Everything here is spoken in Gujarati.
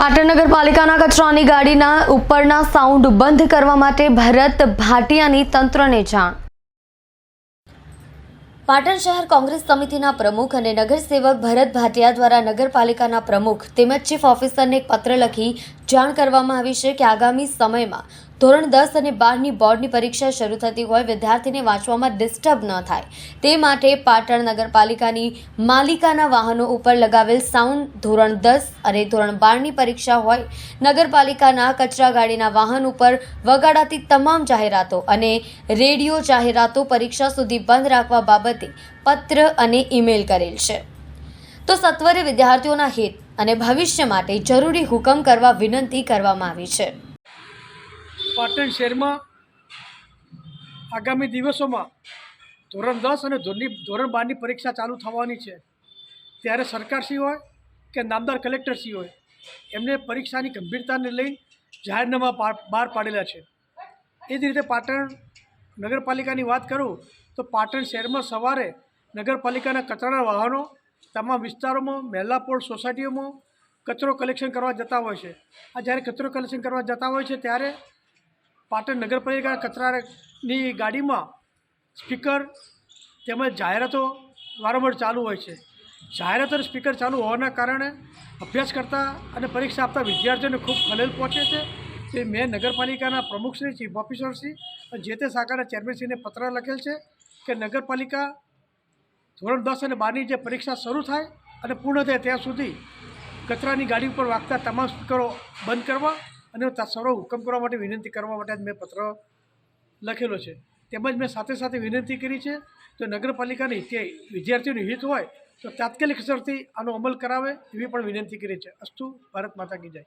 પાટણ નગરપાલિકાના કચરાની ગાડીના ઉપરના સાઉન્ડ બંધ કરવા માટે ભરત ભાટિયાની તંત્રને જાણ. પાટણ શહેર કોંગ્રેસ સમિતિના પ્રમુખ અને નગરસેવક ભરત ભાટિયા દ્વારા નગરપાલિકાના પ્રમુખ તેમજ ચીફ ઓફિસરને એક પત્ર લખી જાણ કરવામાં આવી છે કે આગામી સમયમાં ધોરણ દસ અને બારની બોર્ડની પરીક્ષા શરૂ થતી હોય, વિદ્યાર્થીને વાંચવામાં ડિસ્ટર્બ ન થાય. તે માટે પાટણ નગરપાલિકાની માલિકાના વાહનો ઉપર લગાવેલ સાઉન્ડ ધોરણ દસ અને ધોરણ બારની પરીક્ષા હોય. નગરપાલિકાના કચરા ગાડીના વાહન ઉપર વગાડાતી તમામ જાહેરાતો અને રેડિયો જાહેરાતો પરીક્ષા સુધી બંધ રાખવા બાબતે પત્ર અને ઈમેલ કરેલ છે. તો સત્વરે વિદ્યાર્થીઓના હિત અને ભવિષ્ય માટે જરૂરી હુકમ કરવા વિનંતી કરવામાં આવી છે. પાટણ શહેરમાં આગામી દિવસોમાં ધોરણ દસ અને ધોરણની, ધોરણ બારની પરીક્ષા ચાલુ થવાની છે. ત્યારે સરકારશ્રી હોય કે નામદાર કલેક્ટરશ્રી હોય, એમને પરીક્ષાની ગંભીરતાને લઈ જાહેરનામા બહાર પાડેલા છે. એ જ રીતે પાટણ નગરપાલિકાની વાત કરું તો પાટણ શહેરમાં સવારે નગરપાલિકાના કચરાના વાહનો તમામ વિસ્તારોમાં મહેલાપોળ સોસાયટીઓમાં કચરો કલેક્શન કરવા જતા હોય છે. આ જ્યારે કચરો કલેક્શન કરવા જતા હોય છે ત્યારે પાટણ નગરપાલિકા કચરાની ગાડીમાં સ્પીકર તેમજ જાહેરાતો વારંવાર ચાલુ હોય છે. જાહેરાતો અને સ્પીકર ચાલુ હોવાના કારણે અભ્યાસ કરતા અને પરીક્ષા આપતા વિદ્યાર્થીઓને ખૂબ ખલેલ પહોંચે છે. તે મેં નગરપાલિકાના પ્રમુખશ્રી ચીફ ઓફિસરશ્રી અને જે તે શાખાના ચેરમેનશ્રીને પત્ર લખેલ છે કે નગરપાલિકા ધોરણ દસ અને બારની જે પરીક્ષા શરૂ થાય અને પૂર્ણ થાય ત્યાં સુધી કચરાની ગાડી ઉપર વાગતા તમામ સ્પીકરો બંધ કરવા અને સર્વ હુકમ કરવા માટે વિનંતી કરવા માટે જ મેં પત્ર લખેલો છે. તેમજ મેં સાથે સાથે વિનંતી કરી છે તો નગરપાલિકાની તે વિદ્યાર્થીઓનું હિત હોય, તો તાત્કાલિક અસરથી આનો અમલ કરાવે એવી પણ વિનંતી કરી છે. અસ્તુ ભારત માતા કી જય.